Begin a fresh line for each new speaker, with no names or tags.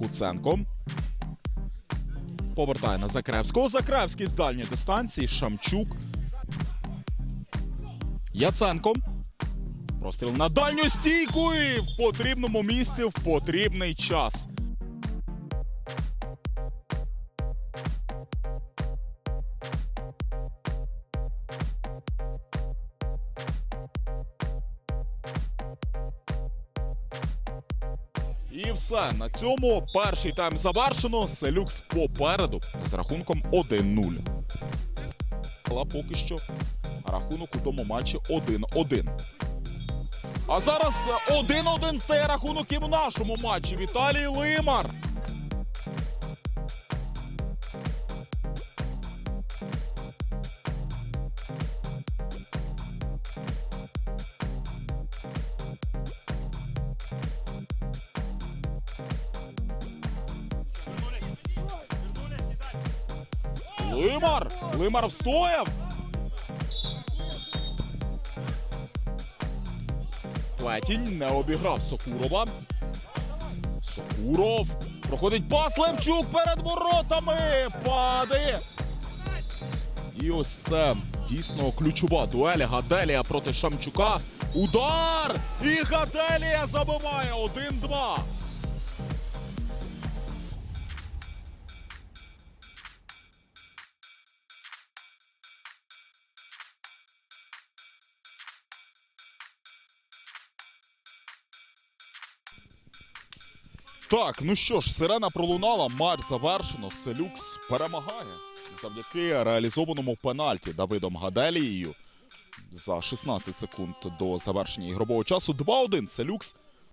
Куценко. Повертає на Закревського. Закревський з дальньої дистанції. Шамчук. Яценко. Простріл на дальню стійку і в потрібному місці в потрібний час. І все. На цьому перший тайм завершено. Селюкс попереду з рахунком 1-0. Але поки що рахунок у тому матчі 1-1. А зараз 1-1 стає рахунок і в нашому матчі. Віталій Лимар. Лимар! Лимар встояв! Плетінь не обіграв Сокурова. Сокуров. Проходить пас Левчук перед воротами. Падає. І ось це дійсно ключова дуель. Гаделія проти Шамчука. Удар! І Гаделія забиває 1-2. Так, ну що ж, сирена пролунала, матч завершено. Селюкс перемагає завдяки реалізованому пенальті Давидом Гаделією за 16 секунд до завершення ігрового часу. 2-1 Селюкс